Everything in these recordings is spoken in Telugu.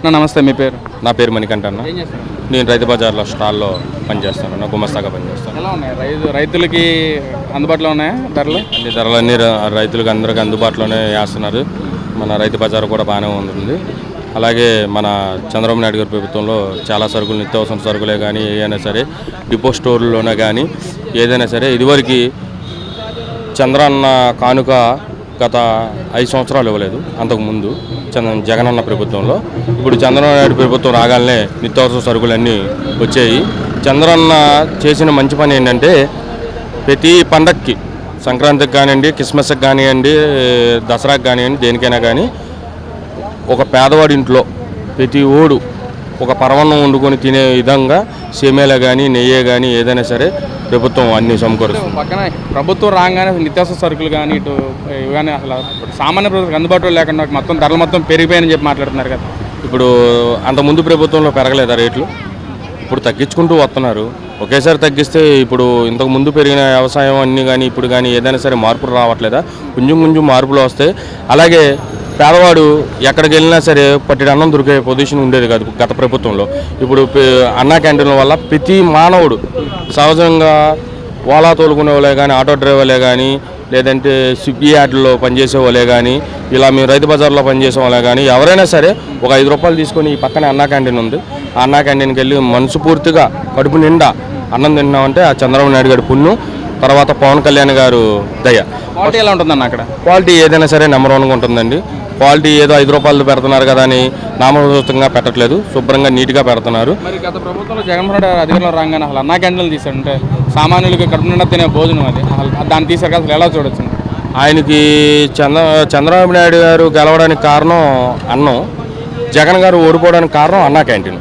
అన్న నమస్తే మీ పేరు? నా పేరు మణికంఠ అన్న. నేను రైతు బజార్లో స్టాల్లో పనిచేస్తాను అన్న గుమస్తాగా పనిచేస్తాను. ఎలా ఉన్నాయి? రైతు రైతులకి అందుబాటులో ఉన్నాయా ధరలు? అన్ని ధరలన్నీ రైతులకు అందరికీ అందుబాటులోనే వేస్తున్నారు. మన రైతు బజార్ కూడా బాగానే ఉంటుంది. అలాగే మన చంద్రబాబు నాయుడు గారి ప్రభుత్వంలో చాలా సరుకులు నిత్యావసర సరుకులే కానీ ఏదైనా సరే డిపో స్టోర్లోనే కానీ ఏదైనా సరే ఇదివరకు చంద్రన్న కానుక గత ఐదు సంవత్సరాలు ఇవ్వలేదు. అంతకుముందు చంద్ర జగనన్న ప్రభుత్వంలో. ఇప్పుడు చంద్రబాబు నాయుడు ప్రభుత్వం రాగానే నిత్యావసర సరుకులన్నీ వచ్చాయి. చంద్రన్న చేసిన మంచి పని ఏంటంటే ప్రతి పండక్కి సంక్రాంతికి కానివ్వండి క్రిస్మస్కి కానివ్వండి దసరాకి కానివ్వండి దేనికైనా కానీ ఒక పేదవాడి ఇంట్లో ప్రతి ఓడు ఒక పరవన్నం వండుకొని తినే విధంగా సేమేలా కానీ నెయ్యే కానీ ఏదైనా సరే ప్రభుత్వం అన్ని సమకూరుస్తుంది. పక్కన ప్రభుత్వం రాగానే నిత్యావసర సరుకులు కానీ ఇటు ఇవి కానీ అసలు సామాన్య ప్రజలకు అందుబాటులో లేకుండా మొత్తం ధరలు మొత్తం పెరిగిపోయాయని చెప్పి మాట్లాడుతున్నారు కదా. ఇప్పుడు అంతకుముందు ప్రభుత్వంలో పెరగలేదా రేట్లు? ఇప్పుడు తగ్గించుకుంటూ వస్తున్నారు. ఒకేసారి తగ్గిస్తే ఇప్పుడు ఇంతకు ముందు పెరిగిన వ్యవసాయం అన్నీ కానీ ఇప్పుడు కానీ ఏదైనా సరే మార్పులు రావట్లేదా? కొంచెం కొంచెం మార్పులు వస్తాయి అలాగే పేదవాడు ఎక్కడికి వెళ్ళినా సరే పట్టిన అన్నం దొరికే పొజిషన్ ఉండేది కాదు గత ప్రభుత్వంలో. ఇప్పుడు అన్నా క్యాంటీన్ల వల్ల ప్రతి మానవుడు సహజంగా ఓలా తోలుకునే వాళ్ళే కానీ ఆటో డ్రైవర్లే కానీ లేదంటే స్విగ్గీ యాడ్లో పనిచేసే వాళ్ళే కానీ ఇలా మేము రైతు బజార్లో పనిచేసే వాళ్ళే కానీ ఎవరైనా సరే ఒక ఐదు రూపాయలు తీసుకొని ఈ పక్కనే అన్నా క్యాంటీన్ ఉంది. ఆ అన్నా క్యాంటీన్కి వెళ్ళి మనసు పూర్తిగా కడుపు నిండా అన్నం తిన్నామంటే ఆ చంద్రబాబు నాయుడు గారి పుణ్యం తర్వాత పవన్ కళ్యాణ్ గారు దయ. క్వాలిటీ ఎలా ఉంటుందన్న అక్కడ? క్వాలిటీ ఏదైనా సరే నెంబర్ వన్గా ఉంటుందండి. క్వాలిటీ ఏదో ఐదు రూపాయలు పెడుతున్నారు కదా అని నామరూతంగా పెట్టట్లేదు. శుభ్రంగా నీట్గా పెడుతున్నారు. మరి గత ప్రభుత్వంలో జగన్మోహన్ రెడ్డి అధికారంలో రాగానే అసలు అన్నా క్యాంటీన్లు తీశాడు అంటే సామాన్యులకి కడుపు నిండా తినే భోజనం అది. అసలు దాన్ని కదా అసలు ఎలా చూడొచ్చు? ఆయనకి చంద్ర చంద్రబాబు నాయుడు గారు గెలవడానికి కారణం అన్నం. జగన్ గారు ఓడిపోవడానికి కారణం అన్నా క్యాంటీన్.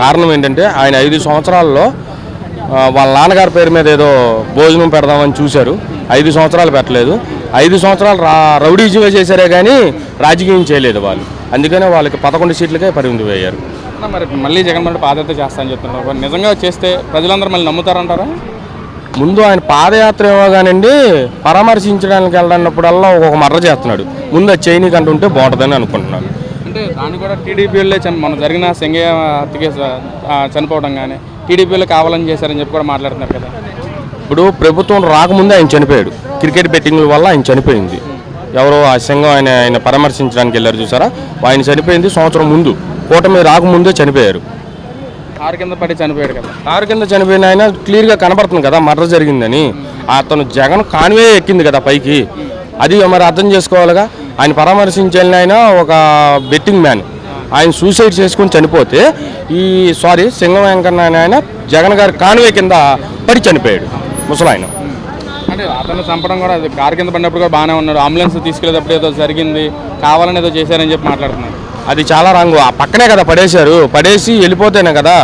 కారణం ఏంటంటే ఆయన ఐదు సంవత్సరాల్లో వాళ్ళ నాన్నగారి పేరు మీద ఏదో భోజనం పెడదామని చూశారు. ఐదు సంవత్సరాలు పెట్టలేదు. ఐదు సంవత్సరాలు రా రౌడీజమే చేశారే కానీ రాజకీయం చేయలేదు వాళ్ళు. అందుకనే వాళ్ళకి పదకొండు సీట్లకే పరిమితి అన్న, మరి మళ్ళీ జగన్మోహన్ రెడ్డి పాదయాత్ర చేస్తా అని చెప్తున్నారు నిజంగా చేస్తే ప్రజలందరూ మళ్ళీ నమ్ముతారంటారా? ముందు ఆయన పాదయాత్ర ఏమో కానండి పరామర్శించడానికి వెళ్ళినప్పుడల్లా ఒక్కొక్క మర్ర చేస్తున్నాడు. ముందు అది చేయనీకి అంటుంటే బాగుంటుందని అనుకుంటున్నాను. అంటే దాన్ని కూడా టీడీపీలో చని మన జరిగిన సెంగయ్య కేసు చనిపోవడం కానీ టీడీపీలో కావాలని చేశారని చెప్పి కూడా మాట్లాడుతున్నారు కదా. ఇప్పుడు ప్రభుత్వం రాకముందే ఆయన చనిపోయాడు. క్రికెట్ బెట్టింగ్ల వల్ల ఆయన చనిపోయింది. ఎవరో ఆ సంఘం ఆయన ఆయన పరామర్శించడానికి వెళ్ళారు చూసారా? ఆయన చనిపోయింది సంవత్సరం ముందు. కూటమి రాకముందే చనిపోయారు. ఆరు కింద పడి చనిపోయాడు కదా. కారు కింద చనిపోయిన ఆయన క్లియర్గా కనబడుతుంది కదా మర్డర్ జరిగిందని. అతను జగన్ కాన్వే ఎక్కింది కదా పైకి. అది మరి అర్థం చేసుకోవాలిగా? ఆయన పరామర్శించిన ఆయన ఒక బెట్టింగ్ మ్యాన్. ఆయన సూసైడ్ చేసుకుని చనిపోతే ఈ సారీ సింగం వెంకన్న ఆయన జగన్ గారి కాన్వే కింద పడి చనిపోయాడు ముసలాయన. అంటే అతను చంపడం కూడా అది కారు కింద పడినప్పుడు కూడా బాగానే ఉన్నాడు. అంబులెన్స్ తీసుకెళ్ళేటప్పుడు ఏదో జరిగింది కావాలని ఏదో చేశారని చెప్పి మాట్లాడుతున్నారు. అది చాలా రంగు ఆ పక్కనే కదా పడేశారు. పడేసి వెళ్ళిపోతేనే కదా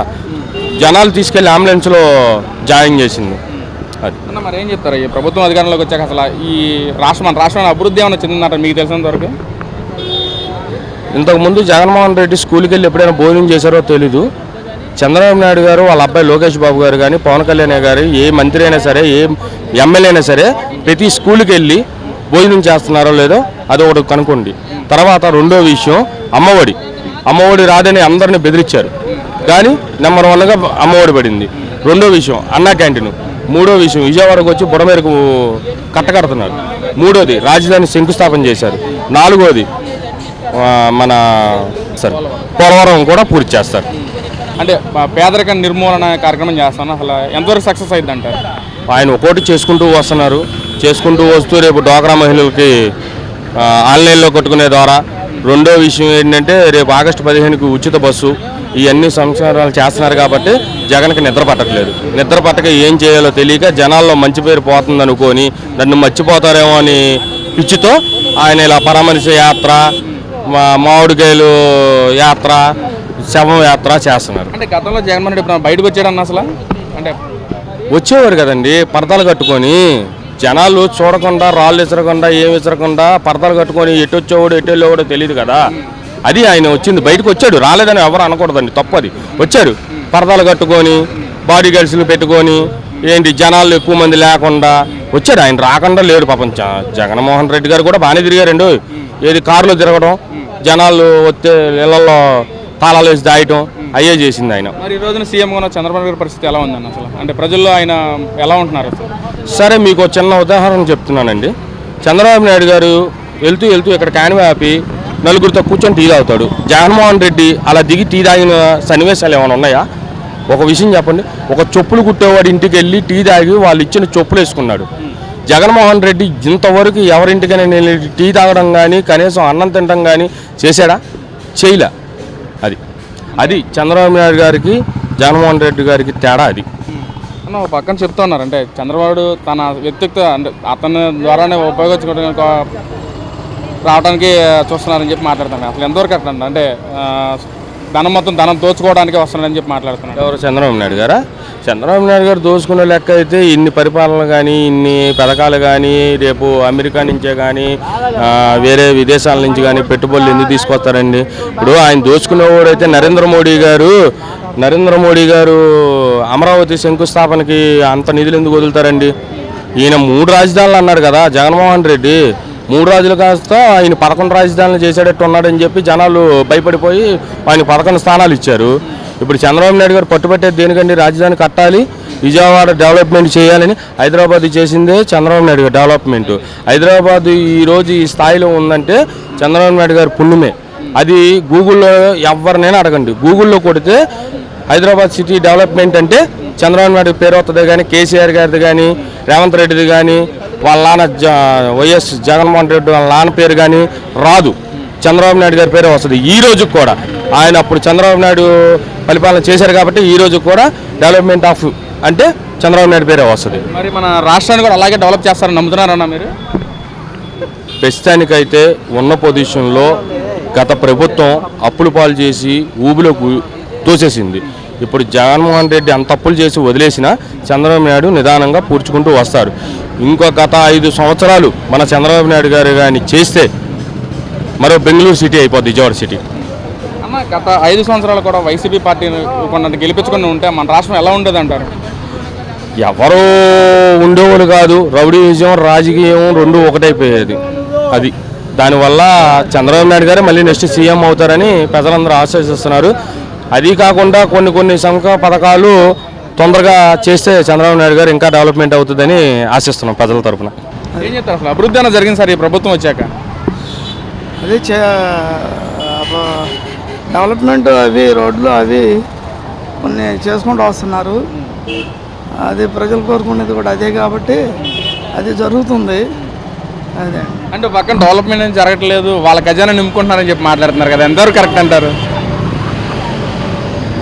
జనాలు తీసుకెళ్ళి అంబులెన్స్లో జాయిన్ చేసింది. అది. అన్న మరి ఏం చెప్తారు? ఈ ప్రభుత్వం అధికారంలోకి వచ్చాక అసలు ఈ రాష్ట్రం మన రాష్ట్రం అభివృద్ధి ఏమైనా చెందిందంట మీకు తెలిసినంత వరకు? ఇంతకుముందు జగన్మోహన్ రెడ్డి స్కూల్కి వెళ్ళి ఎప్పుడైనా భోజనం చేశారో తెలీదు. చంద్రబాబు నాయుడు గారు వాళ్ళ అబ్బాయి లోకేష్ బాబు గారు కానీ పవన్ కళ్యాణ్ గారు ఏ మంత్రి అయినా సరే ఏ ఎమ్మెల్యే అయినా సరే ప్రతి స్కూల్కి వెళ్ళి భోజనం చేస్తున్నారో లేదో అది ఒకటి కనుక్కోండి. తర్వాత రెండో విషయం అమ్మఒడి. అమ్మఒడి రాదని అందరిని బెదిరించారు. కానీ నెంబర్ వన్గా అమ్మఒడి పడింది. రెండో విషయం అన్నా క్యాంటీన్. మూడో విషయం విజయవాడకు వచ్చి బుడమేరకు కట్టకడుతున్నారు. మూడోది రాజధాని శంకుస్థాపన చేశారు. నాలుగోది మన సార్ పోలవరం కూడా పూర్తి చేస్తారు. అంటే పేదరిక నిర్మూలన కార్యక్రమం చేస్తాను. అసలు ఎంతవరకు సక్సెస్ అయిందంటారు ఆయన ఒక్కోటి చేసుకుంటూ వస్తున్నారు. చేసుకుంటూ వస్తూ రేపు డ్వాక్రా మహిళలకి ఆన్లైన్లో కట్టుకునే ద్వారా. రెండో విషయం ఏంటంటే రేపు ఆగస్టు పదిహేనుకి ఉచిత బస్సు. ఇవన్నీ సంస్కారాలు చేస్తున్నారు కాబట్టి జగన్కి నిద్ర పట్టట్లేదు. నిద్ర పట్టక ఏం చేయాలో తెలియక జనాల్లో మంచి పేరు పోతుంది అనుకొని నన్ను మర్చిపోతారేమో అని పిచ్చితో ఆయన ఇలా పరామర్శ యాత్ర మా- మామిడికాయలు యాత్ర శవం యాత్ర చేస్తున్నారు. అంటే గతంలో జగన్మోహన్ రెడ్డి బయటకు వచ్చాడన్న అసలు? అంటే వచ్చేవారు కదండి పరదాలు కట్టుకొని. జనాలు చూడకుండా రాళ్ళు విసరకుండా ఏం విసరకుండా పరదాలు కట్టుకొని ఎటు వచ్చేవాడు ఎటు వెళ్ళేవాడో తెలియదు కదా. అది ఆయన వచ్చింది బయటకు వచ్చాడు రాలేదని ఎవరు అనకూడదండి తప్పది వచ్చాడు పరదాలు కట్టుకొని బాడీ గార్డ్స్ని పెట్టుకొని ఏంటి జనాలు ఎక్కువ మంది లేకుండా వచ్చాడు. ఆయన రాకుండా లేడు పాపం జగన్మోహన్ రెడ్డి గారు కూడా బాగానే తిరిగారండి. ఏది కారులో తిరగడం జనాలు వచ్చే ఇళ్ళలో తాళాలు వేసి దాయటం అయ్యే చేసింది ఆయన. మరి ఈ రోజున ఉన్న చంద్రబాబు గారి పరిస్థితి ఎలా ఉందన్న అసలు? అంటే ప్రజల్లో ఆయన ఎలా ఉంటున్నారు సరే మీకు చిన్న ఉదాహరణ చెప్తున్నానండి. చంద్రబాబు నాయుడు గారు వెళ్తూ వెళ్తూ ఇక్కడ కానివే ఆపి నలుగురితో కూర్చొని టీ తాగుతాడు. జగన్మోహన్ రెడ్డి అలా దిగి టీ తాగిన సన్నివేశాలు ఏమైనా ఉన్నాయా? ఒక విషయం చెప్పండి. ఒక చెప్పులు కుట్టేవాడి ఇంటికి వెళ్ళి టీ తాగి వాళ్ళు ఇచ్చిన చెప్పులు వేసుకున్నాడు. జగన్మోహన్ రెడ్డి ఇంతవరకు ఎవరింటికైనా నేను టీ తాగడం కానీ కనీసం అన్నం తినడం కానీ చేశాడా? చేయలే. అది చంద్రబాబు నాయుడు గారికి జగన్మోహన్ రెడ్డి గారికి తేడా అది. అన్న ఒక పక్కన చెప్తున్నారు అంటే చంద్రబాబు తన వ్యక్తిత్వ అంటే అతని ద్వారానే ఉపయోగించుకోవడానికి రావడానికి చూస్తున్నారని చెప్పి మాట్లాడుతున్నాను అసలు ఎంతవరకు అట్లా అంటే ధనం మొత్తం ధనం దోచుకోవడానికి వస్తున్నాడని చెప్పి మాట్లాడుతున్నాను ఎవరు? చంద్రబాబు నాయుడు గారా? చంద్రబాబు నాయుడు గారు దోచుకునే లెక్క అయితే ఇన్ని పరిపాలన కానీ ఇన్ని పథకాలు కానీ రేపు అమెరికా నుంచే కానీ వేరే విదేశాల నుంచి కానీ పెట్టుబడులు ఎందుకు తీసుకొస్తారండి? ఇప్పుడు ఆయన దోచుకునేవాడు అయితే నరేంద్ర మోడీ గారు నరేంద్ర మోడీ గారు అమరావతి శంకుస్థాపనకి అంత నిధులు ఎందుకు వదులుతారండి? ఈయన మూడు రాజధానులు అన్నాడు కదా జగన్మోహన్ రెడ్డి. మూడు రాజులు కాస్త ఆయన పదకొండు రాజధానులు చేసేటట్టు ఉన్నాడని చెప్పి జనాలు భయపడిపోయి ఆయన పదకొండు స్థానాలు ఇచ్చారు. ఇప్పుడు చంద్రబాబు నాయుడు గారు పట్టుబట్టేది దేనికండి రాజధాని కట్టాలి విజయవాడ డెవలప్మెంట్ చేయాలని హైదరాబాద్ చేసిందే చంద్రబాబు నాయుడు గారు డెవలప్మెంట్. హైదరాబాద్ ఈ రోజు ఈ స్థాయిలో ఉందంటే చంద్రబాబు నాయుడు గారు పుణ్యమే. అది గూగుల్లో ఎవరినైనా అడగండి. గూగుల్లో కొడితే హైదరాబాద్ సిటీ డెవలప్మెంట్ అంటే చంద్రబాబు నాయుడు పేరు వస్తుంది కానీ కేసీఆర్ గారిది కానీ రేవంత్ రెడ్డిది కానీ వాళ్ళ నాన్న జ వైఎస్ జగన్మోహన్ రెడ్డి వాళ్ళ నాన్న పేరు కానీ రాదు. చంద్రబాబు నాయుడు గారి పేరే వస్తుంది. ఈ రోజు కూడా ఆయన అప్పుడు చంద్రబాబు నాయుడు పరిపాలన చేశారు కాబట్టి ఈ రోజు కూడా డెవలప్మెంట్ ఆఫ్ అంటే చంద్రబాబు నాయుడు పేరే వస్తుంది. మరి మన రాష్ట్రాన్ని కూడా అలాగే డెవలప్ చేస్తారని నమ్ముతున్నారన్న మీరు? ప్రస్తుతానికైతే ఉన్న పొజిషన్లో గత ప్రభుత్వం అప్పులు పాలు చేసి ఊబిలోకి తోసేసింది. ఇప్పుడు జగన్మోహన్ రెడ్డి అంత అప్పులు చేసి వదిలేసిన చంద్రబాబు నాయుడు నిదానంగా పూడ్చుకుంటూ వస్తారు. ఇంకో గత ఐదు సంవత్సరాలు మన చంద్రబాబు నాయుడు గారు కానీ చేస్తే మరో బెంగళూరు సిటీ అయిపోద్ది విజయవాడ సిటీ. అన్న గత ఐదు సంవత్సరాలు కూడా వైసీపీ పార్టీని కొంత గెలిపించుకుని ఉంటే మన రాష్ట్రం ఎలా ఉండేది అంటారు? ఎవరో ఉండేవాళ్ళు కాదు రౌడీ విజయం రాజకీయం రెండు ఒకటైపోయేది. అది. దానివల్ల చంద్రబాబు నాయుడు గారు మళ్ళీ నెక్స్ట్ సీఎం అవుతారని ప్రజలందరూ ఆశిస్తున్నారు. అది కాకుండా కొన్ని కొన్ని సంఘ పథకాలు తొందరగా చేస్తే చంద్రబాబు నాయుడు గారు ఇంకా డెవలప్మెంట్ అవుతుందని ఆశిస్తున్నాం ప్రజల తరపున. ఏం చెప్తారు అసలు? అభివృద్ధి అన్న జరిగింది సార్ ఈ ప్రభుత్వం వచ్చాక. అదే డెవలప్మెంట్ అవి రోడ్లు అవి కొన్ని చేసుకుంటూ వస్తున్నారు. అది ప్రజలు కోరుకునేది కూడా అదే కాబట్టి అది జరుగుతుంది. అదే. అంటే పక్కన డెవలప్మెంట్ ఏం జరగట్లేదు వాళ్ళ ఖజానా నింపుకుంటున్నారని చెప్పి మాట్లాడుతున్నారు కదా ఎంతవరకు కరెక్ట్ అంటారు?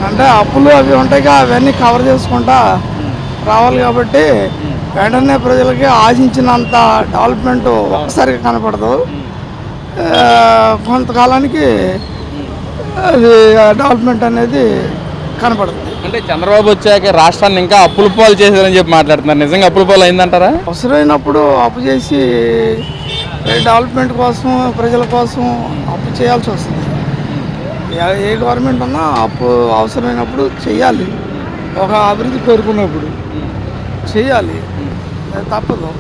అంటే అప్పులు అవి ఉంటాయి అవన్నీ కవర్ చేసుకుంటా రావాలి కాబట్టి వెంటనే ప్రజలకి ఆశించినంత డెవలప్మెంట్ ఒక్కసారిగా కనపడదు. కొంతకాలానికి అది డెవలప్మెంట్ అనేది కనపడుతుంది అంటే చంద్రబాబు వచ్చాక రాష్ట్రాన్ని ఇంకా అప్పుల పాలు చేశారని చెప్పి మాట్లాడుతున్నారు. నిజంగా అప్పుల పాలు అయిందంటారా? అవసరమైనప్పుడు అప్పు చేసి డెవలప్మెంట్ కోసం ప్రజల కోసం అప్పు చేయాల్సి వస్తుంది. ఏ- ఏ గవర్నమెంట్ ఉన్నా అప్పు అవసరమైనప్పుడు చేయాలి ఒక అభివృద్ధి కోరుకున్నప్పుడు చేయాలి తప్పదు.